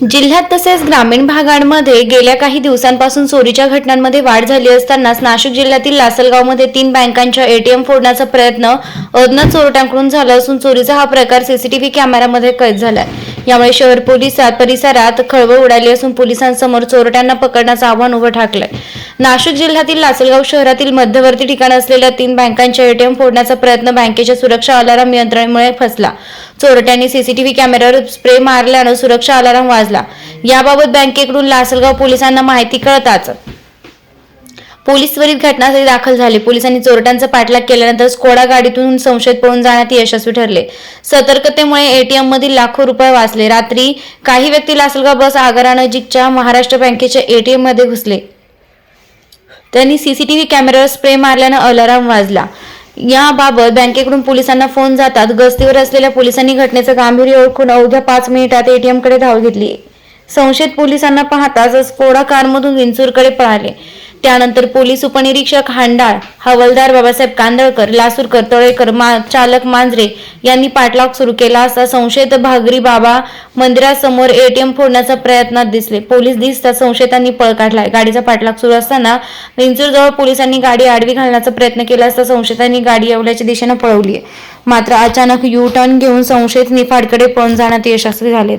जिल्ह्यात तसेच ग्रामीण भागांमध्ये गेल्या काही दिवसांपासून चोरीच्या घटनांमध्ये वाढ झाली असतानाच नाशिक जिल्ह्यातील लासलगावमध्ये तीन बँकांच्या एटीएम फोडण्याचा प्रयत्न अज्ञात चोरट्यांकडून झाला असून चोरीचा हा प्रकार सीसीटीव्ही कॅमेऱ्यामध्ये कैद झालाय. यामुळे शहर पोलिसात परिसरात खळबळ उडाली असून पोलिसांसमोर चोरट्यांना पकडण्याचं आव्हान उभं ठाकलंय. नाशिक जिल्ह्यातील लासलगाव शहरातील मध्यवर्ती ठिकाण असलेल्या तीन बँकांच्या एटीएम फोडण्याचा प्रयत्न बँकेच्या सुरक्षा अलाराम यंत्रणेमुळे फसला. चोरट्यांनी सीसीटीव्ही कॅमेऱ्यावर स्प्रे मारल्यानं सुरक्षा अलाराम वाजला. याबाबत बँकेकडून लासलगाव पोलिसांना माहिती कळताच. पोलीस त्वरित घटनास्थळी दाखल झाले. पोलिसांनी चोरट्यांचा पाठलाग केल्यानंतर स्कोडा गाडीतून संशयित पळून जाण्यात यशस्वी ठरले. सतर्कतेमुळे एटीएम मधील लाखो रुपये वाचले. रात्री काही व्यक्ती लासलगाव बस आगारानजीकच्या महाराष्ट्र बँकेच्या एटीएममध्ये घुसले. त्यांनी सीसीटीव्ही कॅमेऱ्यावर स्प्रे मारल्यानं अलाराम वाजला. याबाबत बँकेकडून पोलिसांना फोन जातात. गस्तीवर असलेल्या पोलिसांनी घटनेचं गांभीर्य ओळखून अवघ्या पाच मिनिटात एटीएमकडे धाव घेतली. संशयित पोलिसांना पाहताच स्कोडा कारमधून विंचूरकडे पळाले. त्यानंतर पोलीस उपनिरीक्षक हांडाळ हवालदार बाबासाहेब कांदळकर लासूरकर तळेकर मा चालक मांजरे यांनी पाठलाग सुरू केला असता संशयित भागरी बाबा मंदिरासमोर एटीएम फोडण्याचा प्रयत्नात दिसले. पोलीस दिसता संशयितांनी पळ काढलाय. गाडीचा पाठलाग सुरू असताना विंचूरजवळ पोलिसांनी गाडी आडवी घालण्याचा प्रयत्न केला असता संशयितांनी गाडी येवल्याच्या दिशेनं पळवली मात्र अचानक यू टर्न घेऊन संशयित निफाडकडे पळून जाण्यात यशस्वी झालेत.